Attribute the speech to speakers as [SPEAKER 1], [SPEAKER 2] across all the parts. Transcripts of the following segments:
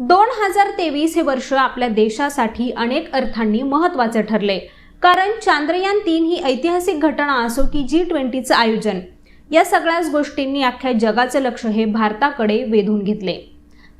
[SPEAKER 1] दोन हजार तेवीस हे वर्ष आपल्या देशासाठी अनेक अर्थांनी महत्त्वाचे ठरले. कारण चांद्रयान तीन ही ऐतिहासिक घटना असो की जी ट्वेंटीचं आयोजन. या सगळ्याच गोष्टींनी अख्ख्या जगाचं लक्ष हे भारताकडे वेधून घेतले.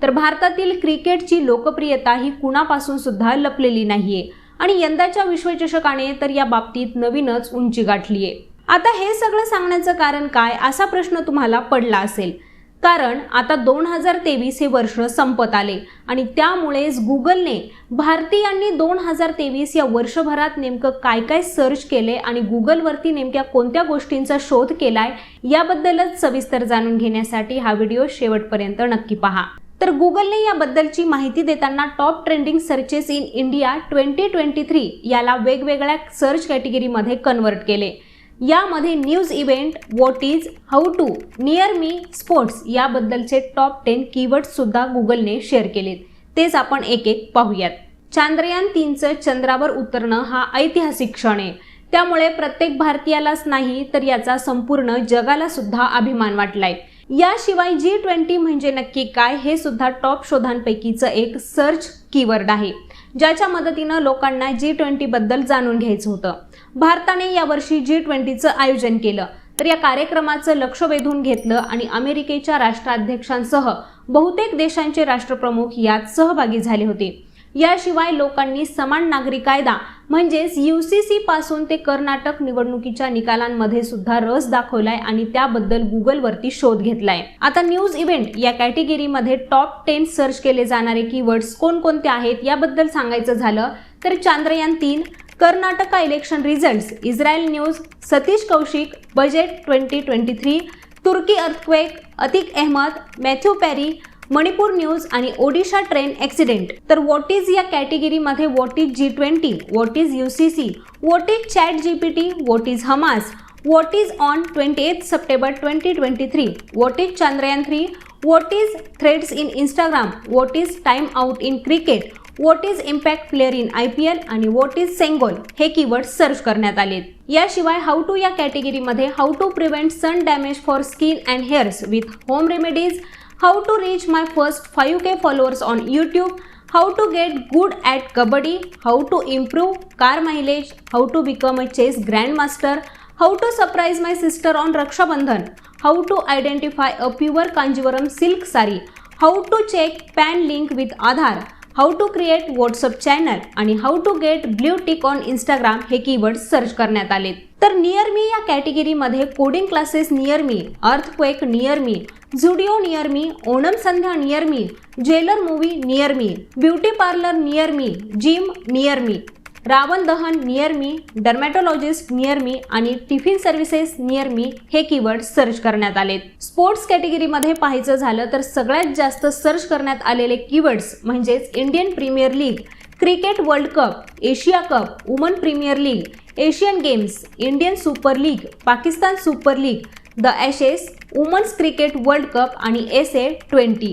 [SPEAKER 1] तर भारतातील क्रिकेटची लोकप्रियता ही कुणापासून सुद्धा लपलेली नाहीये आणि यंदाच्या विश्वचषकाने तर या बाबतीत नवीनच उंची गाठलीये. आता हे सगळं सांगण्याचं कारण काय असा प्रश्न तुम्हाला पडला असेल. कारण आता दोन हजार तेवीस हे वर्ष संपत आले आणि त्यामुळेच गुगलने भारतीयांनी दोन हजार तेवीस या वर्षभरात नेमकं काय काय सर्च केले आणि गुगलवरती नेमक्या कोणत्या गोष्टींचा शोध केलाय याबद्दलच सविस्तर जाणून घेण्यासाठी हा व्हिडिओ शेवटपर्यंत नक्की पहा. तर गुगलने याबद्दलची माहिती देताना top trending searches in India twenty twenty three याला वेगवेगळ्या सर्च कॅटेगरीमध्ये कन्वर्ट केले. यामध्ये news event what is how to near me sports याबद्दलचे टॉप टेन कीवर्डसुद्धा गुगलने शेअर केलेत. तेच आपण एक एक पाहूयात. चांद्रयान तीनचं चंद्रावर उतरणं हा ऐतिहासिक क्षण आहे. त्यामुळे प्रत्येक भारतीयालाच नाही तर याचा संपूर्ण जगाला सुद्धा अभिमान वाटलाय. याशिवाय जी ट्वेंटी म्हणजे नक्की काय हे सुद्धा टॉप शोधांपैकीचं एक सर्च कीवर्ड आहे. ज्याच्या मदतीनं लोकांना जी ट्वेंटी बद्दल जाणून घ्यायचं होतं. भारताने यावर्षी जी ट्वेंटीचं आयोजन केलं. तर या कार्यक्रमाचं लक्ष वेधून घेतलं आणि अमेरिकेच्या राष्ट्राध्यक्षांसह बहुतेक देशांचे राष्ट्रप्रमुख यात सहभागी झाले होते. याशिवाय लोकांनी समान नागरी कायदा म्हणजेच यू सी सी पासून ते कर्नाटक निवडणुकीच्या निकालांमध्ये सुद्धा रस दाखवलाय आणि त्याबद्दल गुगलवरती शोध घेतलाय. आता न्यूज इव्हेंट या कॅटेगरीमध्ये टॉप टेन सर्च केले जाणारे कीवर्ड्स कोणकोणते आहेत याबद्दल सांगायचं झालं तर चांद्रयान तीन Karnataka election results Israel news Satish Kaushik budget twenty twenty three Turkey earthquake Atiq Ahmed Matthew Perry Manipur news आणि ओडिशा ट्रेन ॲक्सिडेंट तर व्हॉट इज या कॅटेगरीमध्ये what is G twenty what is U C C what is chat G P T what is Hamas what is on twenty eighth September twenty twenty three what is Chandrayaan three what is threads in Instagram what is time out in cricket what is impact player in I P L आणि what is Sengol हे keyword search करण्यात आले याशिवाय how to या कॅटेगरीमध्ये how to prevent sun damage for skin and hairs with home remedies how to reach my first five K followers on YouTube how to get good at kabaddi how to improve car mileage how to become a chess grand master how to surprise my sister on Rakshabandhan how to identify a pure Kanjeevaram silk sari how to check PAN link with Aadhaar how to create WhatsApp channel आणि how to get blue tick on Instagram हे keyword search करण्यात आले तर near me या कॅटेगरीमध्ये coding classes near me earthquake near me Zudio near me Onam Sadhya near me Jailer movie near me beauty parlour near me gym near me Ravan Dahan near me डर्मॅटोलॉजिस्ट near me आणि tiffin services near me हे keyword search करण्यात आलेत. Sports कॅटेगरीमध्ये पाहायचं झालं तर सगळ्यात जास्त सर्च करण्यात आलेले कीवर्ड्स म्हणजेच Indian Premier League cricket world cup Asia cup women premier league Asian games Indian super league Pakistan super league the Ashes women's cricket world cup आणि एस ए ट्वेंटी.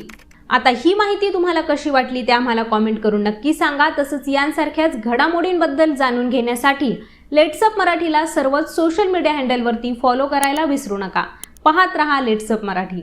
[SPEAKER 1] आता ही माहिती तुम्हाला कशी वाटली ते आम्हाला कॉमेंट करून नक्की सांगा. तसंच यांसारख्याच घडामोडींबद्दल जाणून घेण्यासाठी लेट्सअप मराठीला सर्वच सोशल मीडिया हँडलवरती फॉलो करायला विसरू नका. पाहत रहा लेट्सअप मराठी.